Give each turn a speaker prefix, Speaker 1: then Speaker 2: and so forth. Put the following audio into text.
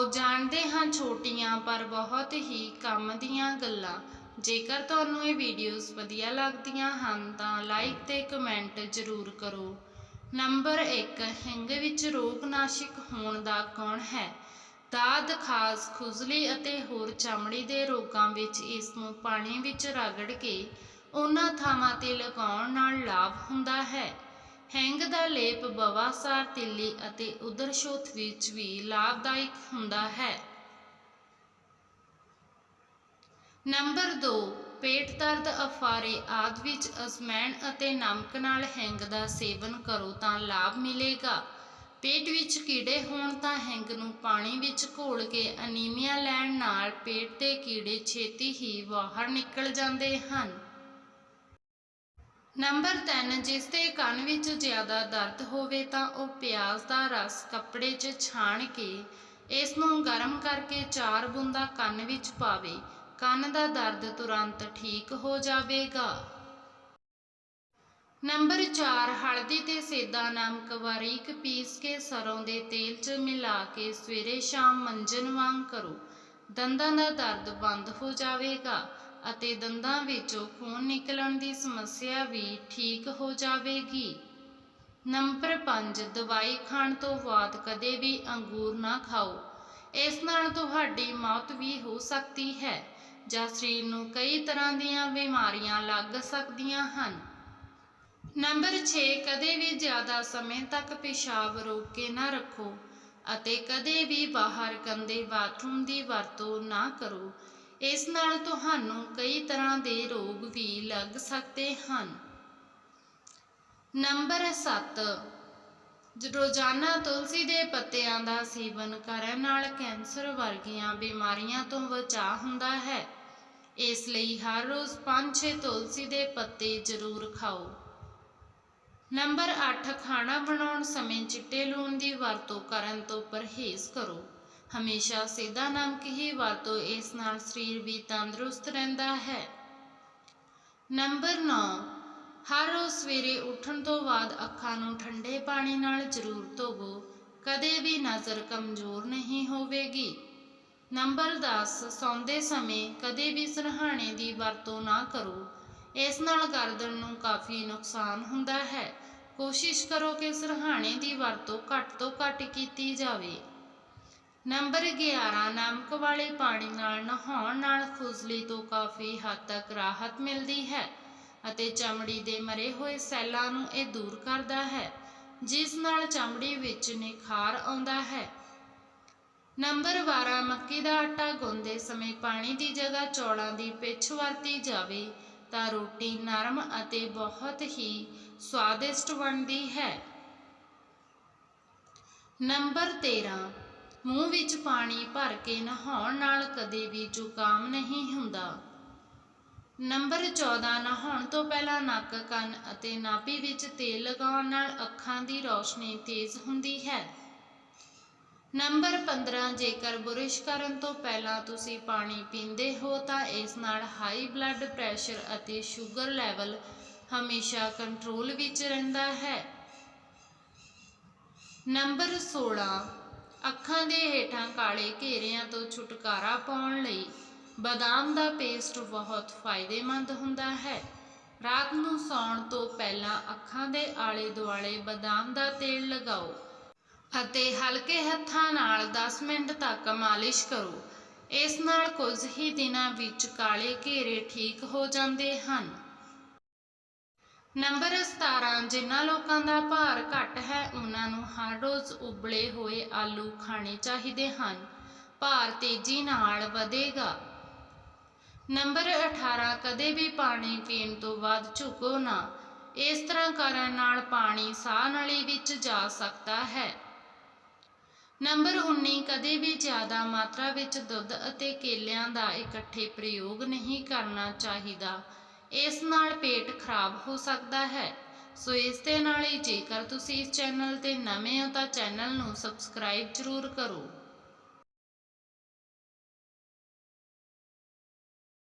Speaker 1: ਆਓ ਜਾਣਦੇ ਹਾਂ ਛੋਟੀਆਂ ਪਰ ਬਹੁਤ ਹੀ ਕੰਮ ਦੀਆਂ ਗੱਲਾਂ। ਜੇਕਰ ਤੁਹਾਨੂੰ ਇਹ ਵੀਡੀਓਜ਼ ਵਧੀਆ ਲੱਗਦੀਆਂ ਹਨ ਤਾਂ ਲਾਈਕ ਤੇ ਕਮੈਂਟ ਜ਼ਰੂਰ ਕਰੋ। ਨੰਬਰ 1 ਹਿੰਗ ਵਿੱਚ ਰੋਗਨਾਸ਼ਕ ਹੋਣ ਦਾ ਕੌਣ ਹੈ? ਦਾਦ, ਖਾਸ ਖੁਜਲੀ ਅਤੇ ਹੋਰ ਚਮੜੀ ਦੇ ਰੋਗਾਂ ਵਿੱਚ ਇਸ ਨੂੰ ਪਾਣੀ ਵਿੱਚ ਰਗੜ ਕੇ ਉਹਨਾਂ ਥਾਵਾਂ ਤੇ ਲਗਾਉਣ ਨਾਲ ਲਾਭ ਹੁੰਦਾ ਹੈ। ਹੈਂਗ ਦਾ ਲੇਪ ਬਵਾਸਾਰ ਤਿੱਲੀ ਅਤੇ ਉਦਰਸ਼ੋਥ ਵਿੱਚ ਵੀ ਲਾਭਦਾਇਕ ਹੁੰਦਾ ਹੈ। ਨੰਬਰ 2 ਪੇਟ ਦਰਦ ਅਫਾਰੇ ਆਦਿ ਵਿੱਚ ਅਜਮੈਣ ਅਤੇ ਨਮਕ ਨਾਲ ਹੈਂਗ ਦਾ ਸੇਵਨ ਕਰੋ ਤਾਂ ਲਾਭ ਮਿਲੇਗਾ। ਪੇਟ ਵਿੱਚ ਕੀੜੇ ਹੋਣ ਤਾਂ ਹੈਂਗ ਨੂੰ ਪਾਣੀ ਵਿੱਚ ਘੋਲ ਕੇ ਅਨੀਮੀਆ ਲੈਣ ਨਾਲ ਪੇਟ ਦੇ ਕੀੜੇ ਛੇਤੀ ਹੀ ਬਾਹਰ ਨਿਕਲ ਜਾਂਦੇ ਹਨ। ਨੰਬਰ 3 ਜਿਸ ਦੇ ਕੰਨ ਵਿੱਚ ਜ਼ਿਆਦਾ ਦਰਦ ਹੋਵੇ ਤਾਂ ਉਹ ਪਿਆਜ਼ ਦਾ ਰਸ ਕੱਪੜੇ 'ਚ ਛਾਣ ਕੇ ਇਸ ਨੂੰ ਗਰਮ ਕਰਕੇ ਚਾਰ ਬੂੰਦਾਂ ਕੰਨ ਵਿੱਚ ਪਾਵੇ। ਕੰਨ ਦਾ ਦਰਦ ਤੁਰੰਤ ਠੀਕ ਹੋ ਜਾਵੇਗਾ। ਨੰਬਰ 4 ਹਲਦੀ ਤੇ ਸੇਦਾ ਨਮਕ ਬਾਰੀਕ ਪੀਸ ਕੇ ਸਰੋਂ ਦੇ ਤੇਲ 'ਚ ਮਿਲਾ ਕੇ ਸਵੇਰੇ ਸ਼ਾਮ ਮੰਜਨ ਵਾਂਗ ਕਰੋ। ਦੰਦਾਂ ਦਾ ਦਰਦ ਬੰਦ ਹੋ ਜਾਵੇਗਾ। ਅਤੇ ਦੰਦਾਂ ਵਿੱਚੋਂ ਖੂਨ ਨਿਕਲਣ ਦੀ ਸਮੱਸਿਆ ਵੀ ਠੀਕ ਹੋ ਜਾਵੇਗੀ। ਨੰਬਰ 5 ਦਵਾਈ ਖਾਣ ਤੋਂ ਬਾਅਦ ਕਦੇ ਵੀ ਅੰਗੂਰ ਨਾ ਖਾਓ। ਇਸ ਨਾਲ ਤੁਹਾਡੀ ਮੌਤ ਵੀ ਹੋ ਸਕਦੀ ਹੈ ਜਾਂ ਸਰੀਰ ਨੂੰ ਕਈ ਤਰ੍ਹਾਂ ਦੀਆਂ ਬਿਮਾਰੀਆਂ ਲੱਗ ਸਕਦੀਆਂ ਹਨ। ਨੰਬਰ 6 ਕਦੇ ਵੀ ਜ਼ਿਆਦਾ ਸਮੇਂ ਤੱਕ ਪਿਸ਼ਾਬ ਰੋਕ ਕੇ ਨਾ ਰੱਖੋ ਅਤੇ ਕਦੇ ਵੀ ਬਾਹਰ ਗੰਦੇ ਬਾਥਰੂਮ ਦੀ ਵਰਤੋਂ ਨਾ ਕਰੋ। ਇਸ ਨਾਲ ਤੁਹਾਨੂੰ ਕਈ ਤਰ੍ਹਾਂ ਦੇ ਰੋਗ ਵੀ ਲੱਗ ਸਕਦੇ ਹਨ। ਨੰਬਰ 7 ਰੋਜ਼ਾਨਾ ਤੁਲਸੀ ਦੇ ਪੱਤਿਆਂ ਦਾ ਸੇਵਨ ਕਰਨ ਨਾਲ ਕੈਂਸਰ ਵਰਗੀਆਂ ਬਿਮਾਰੀਆਂ ਤੋਂ ਬਚਾਅ ਹੁੰਦਾ ਹੈ। ਇਸ ਲਈ ਹਰ ਰੋਜ਼ 5-6 ਤੁਲਸੀ ਦੇ ਪੱਤੇ ਜ਼ਰੂਰ ਖਾਓ। ਨੰਬਰ 8 ਖਾਣਾ ਬਣਾਉਣ ਸਮੇਂ ਚਿੱਟੇ ਲੂਣ ਦੀ ਵਰਤੋਂ ਕਰਨ ਤੋਂ ਪਰਹੇਜ਼ ਕਰੋ। ਹਮੇਸ਼ਾ ਸਿੱਧਾ ਨਮਕ ਹੀ ਵਰਤੋ ਇਸ ਨਾਲ ਸਰੀਰ ਵੀ ਤੰਦਰੁਸਤ ਰਹਿੰਦਾ ਹੈ। ਨੰਬਰ 9 ਹਰ ਰੋਜ਼ ਸਵੇਰੇ ਉੱਠਣ ਤੋਂ ਬਾਅਦ ਅੱਖਾਂ ਨੂੰ ਠੰਡੇ ਪਾਣੀ ਨਾਲ ਜ਼ਰੂਰ ਧੋਵੋ। ਕਦੇ ਵੀ ਨਜ਼ਰ ਕਮਜ਼ੋਰ ਨਹੀਂ ਹੋਵੇਗੀ। ਨੰਬਰ 10 ਸੌਂਦੇ ਸਮੇਂ ਕਦੇ ਵੀ ਸਰਹਾਣੇ ਦੀ ਵਰਤੋਂ ਨਾ ਕਰੋ। ਇਸ ਨਾਲ ਗਰਦਨ ਨੂੰ ਕਾਫੀ ਨੁਕਸਾਨ ਹੁੰਦਾ ਹੈ। ਕੋਸ਼ਿਸ਼ ਕਰੋ ਕਿ ਸਰਹਾਣੇ ਦੀ ਵਰਤੋਂ ਘੱਟ ਤੋਂ ਘੱਟ ਕੀਤੀ ਜਾਵੇ। ਨੰਬਰ 11 ਨਮਕ ਵਾਲੇ ਪਾਣੀ ਨਾਲ ਨਹਾਉਣ ਨਾਲ ਖੁਜਲੀ ਤੋਂ ਕਾਫੀ ਹੱਦ ਤੱਕ ਰਾਹਤ ਮਿਲਦੀ ਹੈ ਅਤੇ ਚਮੜੀ ਦੇ ਮਰੇ ਹੋਏ ਸੈੱਲਾਂ ਨੂੰ ਇਹ ਦੂਰ ਕਰਦਾ ਹੈ, ਜਿਸ ਨਾਲ ਚਮੜੀ ਵਿੱਚ ਨਿਖਾਰ ਆਉਂਦਾ ਹੈ। ਨੰਬਰ 12 ਮੱਕੀ ਦਾ ਆਟਾ ਗੁੰਦੇ ਸਮੇਂ ਪਾਣੀ ਦੀ ਜਗ੍ਹਾ ਚੌਲਾਂ ਦੀ ਪਿੱਛ ਵਰਤੀ ਜਾਵੇ ਤਾਂ ਰੋਟੀ ਨਰਮ ਅਤੇ ਬਹੁਤ ਹੀ ਸਵਾਦਿਸ਼ਟ ਬਣਦੀ ਹੈ। ਨੰਬਰ 13 ਮੂੰਹ ਵਿੱਚ ਪਾਣੀ ਭਰ ਕੇ ਨਹਾਉਣ ਨਾਲ ਕਦੇ ਵੀ ਜ਼ੁਕਾਮ ਨਹੀਂ ਹੁੰਦਾ। ਨੰਬਰ 14 ਨਹਾਉਣ ਤੋਂ ਪਹਿਲਾਂ ਨੱਕ, ਕੰਨ ਅਤੇ ਨਾਭੀ ਵਿੱਚ ਤੇਲ ਲਗਾਉਣ ਨਾਲ ਅੱਖਾਂ ਦੀ ਰੌਸ਼ਨੀ ਤੇਜ਼ ਹੁੰਦੀ ਹੈ। ਨੰਬਰ 15 ਜੇਕਰ ਬੁਰਸ਼ ਕਰਨ ਤੋਂ ਪਹਿਲਾਂ ਤੁਸੀਂ ਪਾਣੀ ਪੀਂਦੇ ਹੋ, ਤਾਂ ਇਸ ਨਾਲ ਹਾਈ ਬਲੱਡ ਪ੍ਰੈਸ਼ਰ ਅਤੇ ਸ਼ੂਗਰ ਲੈਵਲ ਹਮੇਸ਼ਾ ਕੰਟਰੋਲ ਵਿੱਚ ਰਹਿੰਦਾ ਹੈ। ਨੰਬਰ 16 ਅੱਖਾਂ ਦੇ ਹੇਠਾਂ ਕਾਲੇ ਘੇਰਿਆਂ ਤੋਂ ਛੁਟਕਾਰਾ ਪਾਉਣ ਲਈ ਬਦਾਮ ਦਾ ਪੇਸਟ ਬਹੁਤ ਫਾਇਦੇਮੰਦ ਹੁੰਦਾ ਹੈ। ਰਾਤ ਨੂੰ ਸੌਣ ਤੋਂ ਪਹਿਲਾਂ ਅੱਖਾਂ ਦੇ ਆਲੇ ਦੁਆਲੇ ਬਦਾਮ ਦਾ ਤੇਲ ਲਗਾਓ ਅਤੇ ਹਲਕੇ ਹੱਥਾਂ ਨਾਲ 10 ਮਿੰਟ ਤੱਕ ਮਾਲਿਸ਼ ਕਰੋ। ਇਸ ਨਾਲ ਕੁਝ ਹੀ ਦਿਨਾਂ ਵਿੱਚ ਕਾਲੇ ਘੇਰੇ ਠੀਕ ਹੋ ਜਾਂਦੇ ਹਨ। ਨੰਬਰ 17 ਜਿਨ੍ਹਾਂ ਲੋਕਾਂ ਦਾ ਭਾਰ ਘੱਟ ਹੈ, ਉਹਨਾਂ ਨੂੰ ਹਰ ਰੋਜ਼ ਉਬਲੇ ਹੋਏ ਆਲੂ ਖਾਣੇ ਚਾਹੀਦੇ ਹਨ। ਭਾਰ ਤੇਜ਼ੀ ਨਾਲ ਵਧੇਗਾ। ਨੰਬਰ 18 ਕਦੇ ਵੀ ਪਾਣੀ ਪੀਣ ਤੋਂ ਬਾਅਦ ਝੁਕੋ ਨਾ। ਇਸ ਤਰ੍ਹਾਂ ਕਰਨ ਨਾਲ ਪਾਣੀ ਸਾਹ ਨਲੀ ਵਿੱਚ ਜਾ ਸਕਦਾ ਹੈ। ਨੰਬਰ 19 ਕਦੇ ਵੀ ਜ਼ਿਆਦਾ ਮਾਤਰਾ ਵਿੱਚ ਦੁੱਧ ਅਤੇ ਕੇਲਿਆਂ ਦਾ ਇਕੱਠੇ ਪ੍ਰਯੋਗ ਨਹੀਂ ਕਰਨਾ ਚਾਹੀਦਾ। ਇਸ ਨਾਲ ਪੇਟ ਖਰਾਬ ਹੋ ਸਕਦਾ ਹੈ। ਸੋ ਇਸ ਦੇ ਨਾਲ ਹੀ ਜੇਕਰ ਤੁਸੀਂ ਇਸ ਚੈਨਲ ਤੇ ਨਵੇਂ ਹੋ ਤਾਂ ਚੈਨਲ ਨੂੰ ਸਬਸਕ੍ਰਾਈਬ ਜ਼ਰੂਰ ਕਰੋ।